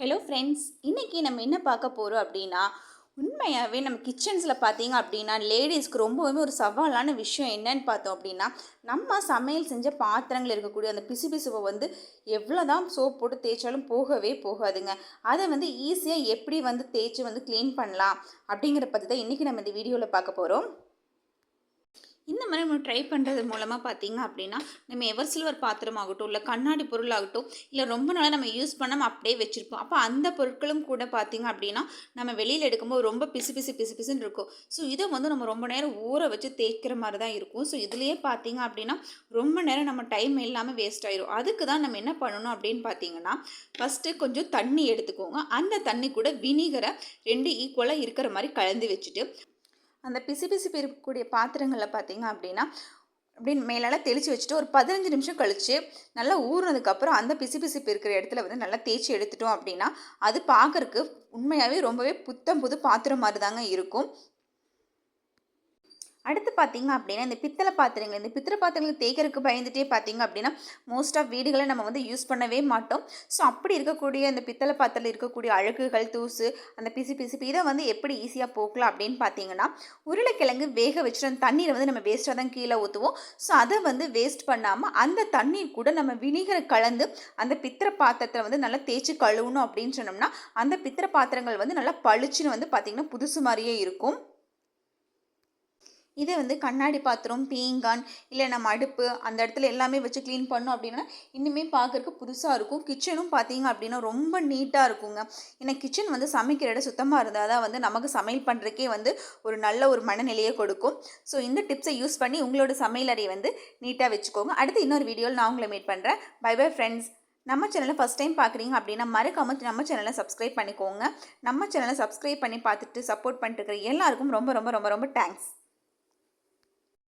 Hello friends இன்றைக்கி நம்ம என்ன பார்க்க போகிறோம் அப்படின்னா உண்மையாகவே நம்ம கிச்சன்ஸில் பார்த்தீங்க அப்படின்னா லேடிஸ்க்கு ரொம்பவுமே ஒரு சவாலான விஷயம் என்னன்னு பார்த்தோம் அப்படின்னா நம்ம சமையல் செஞ்ச பாத்திரங்கள் இருக்கக்கூடிய அந்த பிசு பிசுவை வந்து எவ்வளோ தான் சோப் போட்டு தேய்ச்சாலும் போகவே போகாதுங்க. அதை வந்து ஈஸியாக எப்படி வந்து தேய்ச்சி வந்து க்ளீன் பண்ணலாம் அப்படிங்கிற பற்றி தான் இன்றைக்கி நம்ம இந்த வீடியோவில் பார்க்க போகிறோம் இந்த மாதிரி நம்ம ட்ரை பண்ணுறது மூலமாக பார்த்தீங்க அப்படின்னா நம்ம எவர் சில்வர் பாத்திரமாகட்டும் இல்லை கண்ணாடி பொருளாகட்டும் இல்லை ரொம்ப நாளாக நம்ம யூஸ் பண்ணாமல் அப்படியே வச்சுருப்போம். அப்போ அந்த பொருட்களும் கூட பார்த்தீங்க அப்படின்னா நம்ம வெளியில் எடுக்கும்போது ரொம்ப பிசு பிசு பிசு பிசுன்னு இருக்கும். ஸோ இதை வந்து நம்ம ரொம்ப நேரம் ஊற வச்சு தேய்க்கிற மாதிரி தான் இருக்கும். ஸோ இதுலேயே பார்த்தீங்க அப்படின்னா ரொம்ப நேரம் நம்ம டைம் இல்லாமல் வேஸ்ட் ஆயிரும். அதுக்கு தான் நம்ம என்ன பண்ணணும் அப்படின்னு பார்த்தீங்கன்னா ஃபஸ்ட்டு கொஞ்சம் தண்ணி எடுத்துக்கோங்க. அந்த தண்ணி கூட வினிகரை ரெண்டு ஈக்குவலாக இருக்கிற மாதிரி கலந்து வச்சுட்டு அந்த பிசுபிசுப்பு இருக்கக்கூடிய பாத்திரங்களில் பார்த்தீங்க அப்படின்னா அப்படின்னு மேலால் தெளித்து வச்சுட்டு ஒரு பதினஞ்சு நிமிஷம் கழித்து நல்லா ஊறினதுக்கப்புறம் அந்த பிசு பிசுப்பு இருக்கிற இடத்துல வந்து நல்லா தேய்ச்சி எடுத்துட்டோம் அப்படின்னா அது பார்க்குறக்கு உண்மையாகவே ரொம்பவே புத்தம் புது பாத்திரம் மாதிரி தாங்க இருக்கும். அடுத்து பார்த்தீங்க அப்படின்னா இந்த பித்தளை பாத்திரங்கள் இந்த பித்தளை பாத்திரங்கள் தேய்க்கிறதுக்கு பயந்துட்டே பார்த்தீங்க அப்படின்னா மோஸ்ட் ஆஃப் வீடுகளை நம்ம வந்து யூஸ் பண்ணவே மாட்டோம். ஸோ அப்படி இருக்கக்கூடிய இந்த பித்தளை பாத்திரத்தில் இருக்கக்கூடிய அழுகுகள் தூசு அந்த பிசு பிசுப்பு இதை வந்து எப்படி ஈஸியாக போக்கலாம் அப்படின்னு பார்த்தீங்கன்னா உருளைக்கிழங்கு வேக வச்சுட்டு அந்த தண்ணீரை வந்து நம்ம வேஸ்ட்டாக தான் கீழே ஊற்றுவோம் ஸோ அதை வந்து வேஸ்ட் பண்ணாமல் அந்த தண்ணீர் கூட நம்ம வினிகரை கலந்து அந்த பித்திர பாத்திரத்தை வந்து நல்லா தேய்ச்சி கழுவணும் அப்படின்னு சொன்னோம்னா அந்த பித்திர பாத்திரங்கள் வந்து நல்லா பளிச்சுன்னு வந்து பார்த்திங்கன்னா புதுசு மாதிரியே இருக்கும். இதே வந்து கண்ணாடி பாத்திரம் பீங்கான் இல்லை நம்ம அடுப்பு அந்த இடத்துல எல்லாமே வச்சு க்ளீன் பண்ணோம் அப்படின்னா இன்னுமே பார்க்குறக்கு புதுசாக இருக்கும். கிச்சனும் பார்த்தீங்க அப்படின்னா ரொம்ப நீட்டாக இருக்குங்க. ஏன்னா கிச்சன் வந்து சமைக்கிற இடம் சுத்தமாக இருந்தால் தான் வந்து நமக்கு சமையல் பண்ணுறக்கே வந்து ஒரு நல்ல ஒரு மனநிலையை கொடுக்கும். ஸோ இந்த டிப்ஸை யூஸ் பண்ணி உங்களோட சமையல் அறையை வந்து நீட்டாக வச்சுக்கோங்க. அடுத்து இன்னொரு வீடியோவில் நான் உங்களை மீட் பண்ணுறேன் பை பை ஃப்ரெண்ட்ஸ் நம்ம சேனலை ஃபஸ்ட் டைம் பார்க்குறீங்க அப்படின்னா மறக்காம நம்ம சேனலை சப்ஸ்கிரைப் பண்ணிக்கோங்க. நம்ம சேனலை சப்ஸ்கிரைப் பண்ணி பார்த்துட்டு சப்போர்ட் பண்ணிட்டு இருக்கிற எல்லாருக்கும் ரொம்ப ரொம்ப ரொம்ப ரொம்ப தேங்க்ஸ்